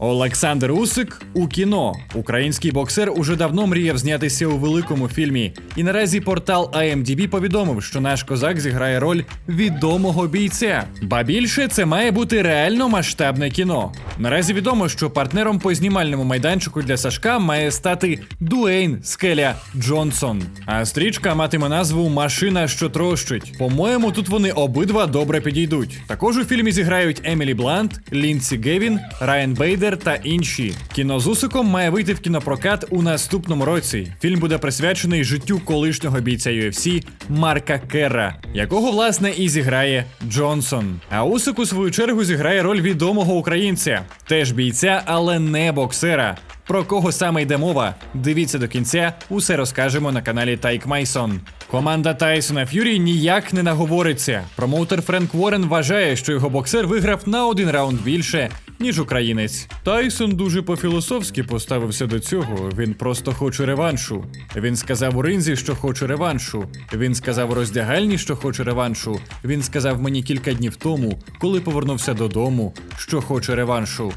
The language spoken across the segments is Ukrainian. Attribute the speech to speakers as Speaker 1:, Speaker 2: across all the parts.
Speaker 1: Олександр Усик у кіно. Український боксер уже давно мріяв знятися у великому фільмі. І наразі портал IMDb повідомив, що наш козак зіграє роль відомого бійця. Ба більше це має бути реально масштабне кіно. Наразі відомо, що партнером по знімальному майданчику для Сашка має стати Дуейн Скеля Джонсон. А стрічка матиме назву Машина, що трощить. По-моєму, тут вони обидва добре підійдуть. Також у фільмі зіграють Емілі Блант, Лінсі Гевін, Райан Бейдер та інші. Кіно з Усиком має вийти в кінопрокат у наступному році. Фільм буде присвячений життю колишнього бійця UFC Марка Керра, якого власне і зіграє Джонсон. А Усик у свою чергу зіграє роль відомого українця, теж бійця, але не боксера. Про кого саме йде мова? Дивіться до кінця, усе розкажемо на каналі Тайк Майсон. Команда Тайсона Ф'юрі ніяк не наговориться. Промоутер Френк Уоррен вважає, що його боксер виграв на один раунд більше, ніж українець. Тайсон дуже по-філософськи поставився до цього. Він просто хоче реваншу. Він сказав у ринзі, що хоче реваншу. Він сказав у роздягальні, що хоче реваншу. Він сказав мені кілька днів тому, коли повернувся додому, що хоче реваншу.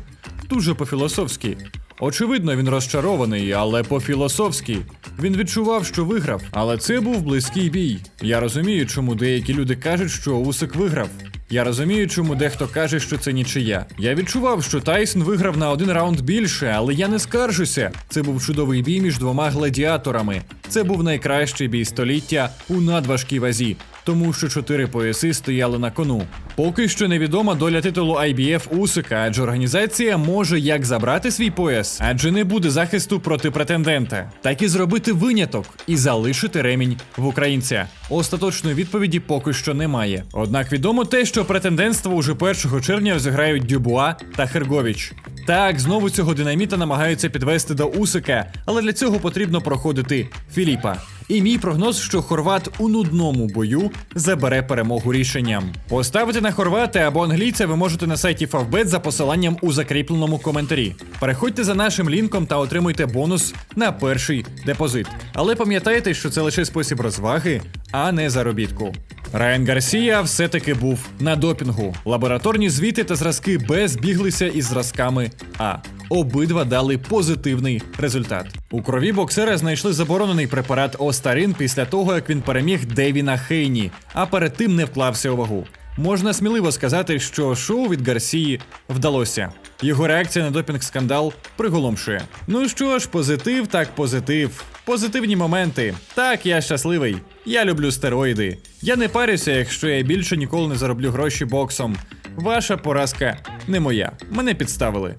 Speaker 1: Дуже по-філософськи. Очевидно, він розчарований, але по-філософськи. Він відчував, що виграв, але це був близький бій. Я розумію, чому деякі люди кажуть, що Усик виграв. Я розумію, чому дехто каже, що це нічия. Я відчував, що Тайсон виграв на один раунд більше, але я не скаржуся. Це був чудовий бій між двома гладіаторами. Це був найкращий бій століття у надважкій вазі, тому що чотири пояси стояли на кону. Поки що невідома доля титулу IBF Усика, адже організація може як забрати свій пояс, адже не буде захисту проти претендента, так і зробити виняток і залишити ремінь в українця. Остаточної відповіді поки що немає. Однак відомо те, що претендентство уже 1 червня розіграють Дюбуа та Херговіч. Так, знову цього динаміта намагаються підвести до Усика, але для цього потрібно проходити Філіпа. І мій прогноз, що хорват у нудному бою забере перемогу рішенням. Поставити на хорвата або англійця ви можете на сайті Favbet за посиланням у закріпленому коментарі. Переходьте за нашим лінком та отримуйте бонус на перший депозит. Але пам'ятайте, що це лише спосіб розваги, а не заробітку. Райан Гарсія все-таки був на допінгу. Лабораторні звіти та зразки Б збіглися із зразками А. Обидва дали позитивний результат. У крові боксера знайшли заборонений препарат Остарин після того, як він переміг Девіна Хейні, а перед тим не вклався у вагу. Можна сміливо сказати, що шоу від Гарсії вдалося. Його реакція на допінг-скандал приголомшує. Ну що ж, позитив, так позитив. Позитивні моменти. Так, я щасливий. Я люблю стероїди. Я не парюся, якщо я більше ніколи не зароблю гроші боксом. Ваша поразка не моя. Мене підставили.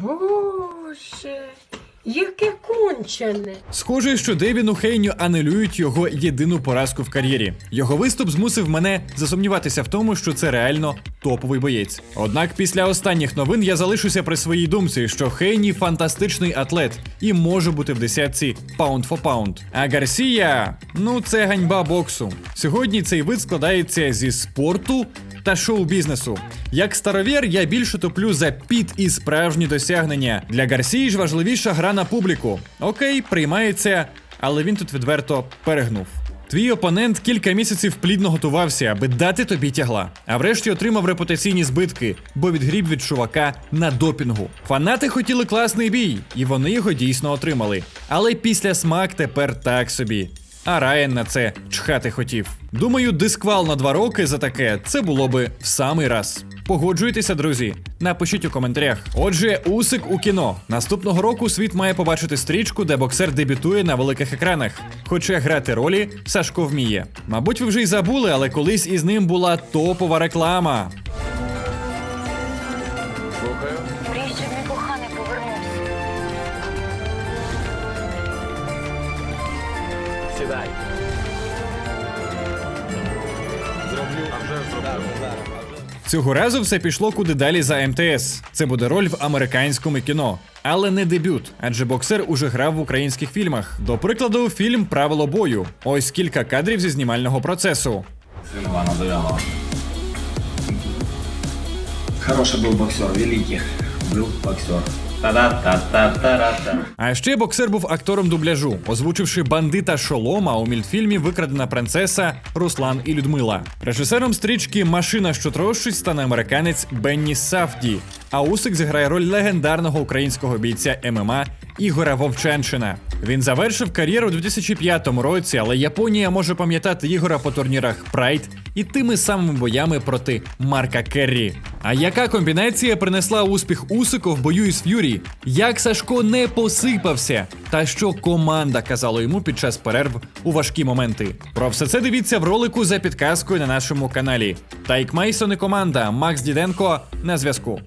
Speaker 2: Боже, яке кончене.
Speaker 1: Схоже, що Девіну Хейню анулюють його єдину поразку в кар'єрі. Його виступ змусив мене засумніватися в тому, що це реально топовий боєць. Однак після останніх новин я залишуся при своїй думці, що Хейні фантастичний атлет і може бути в десятці паунд фо паунд. А Гарсія, ну це ганьба боксу. Сьогодні цей вид складається зі спорту та шоу-бізнесу. Як старовір, я більше топлю за піт і справжні досягнення. Для Гарсії ж важливіша гра на публіку. Окей, приймається, але він тут відверто перегнув. Твій опонент кілька місяців плідно готувався, аби дати тобі тягла, а врешті отримав репутаційні збитки, бо відгріб від чувака на допінгу. Фанати хотіли класний бій, і вони його дійсно отримали. Але після смак тепер так собі. А Райан на це чхати хотів. Думаю, дисквал на два роки за таке це було би в самий раз. Погоджуйтеся, друзі. Напишіть у коментарях. Отже, Усик у кіно. Наступного року світ має побачити стрічку, де боксер дебютує на великих екранах. Хоча грати ролі Сашко вміє. Мабуть, ви вже й забули, але колись із ним була топова реклама.
Speaker 3: Слухаю. Сідай. Зроблю. А вже зроблю.
Speaker 1: Цього разу все пішло куди далі за МТС. Це буде роль в американському кіно. Але не дебют, адже боксер уже грав в українських фільмах. До прикладу, фільм Правило бою. Ось кілька кадрів зі знімального процесу.
Speaker 4: Сын Ивана Зырянова. Хороший был боксер, великий. был боксер.
Speaker 1: А ще боксер був актором дубляжу, озвучивши бандита Шолома у мультфільмі Викрадена принцеса Руслан і Людмила. Режисером стрічки Машина, що трощить, стане американець Бенні Сафді. А Усик зіграє роль легендарного українського бійця ММА Ігоря Вовчаншина. Він завершив кар'єру у 2005 році, але Японія може пам'ятати Ігора по турнірах Pride і тими самими боями проти Марка Керрі. А яка комбінація принесла успіх Усику в бою із Ф'юрі? Як Сашко не посипався? Та що команда казала йому під час перерв у важкі моменти? Про все це дивіться в ролику за підказкою на нашому каналі. Тайк Мейсон і команда Макс Діденко на зв'язку.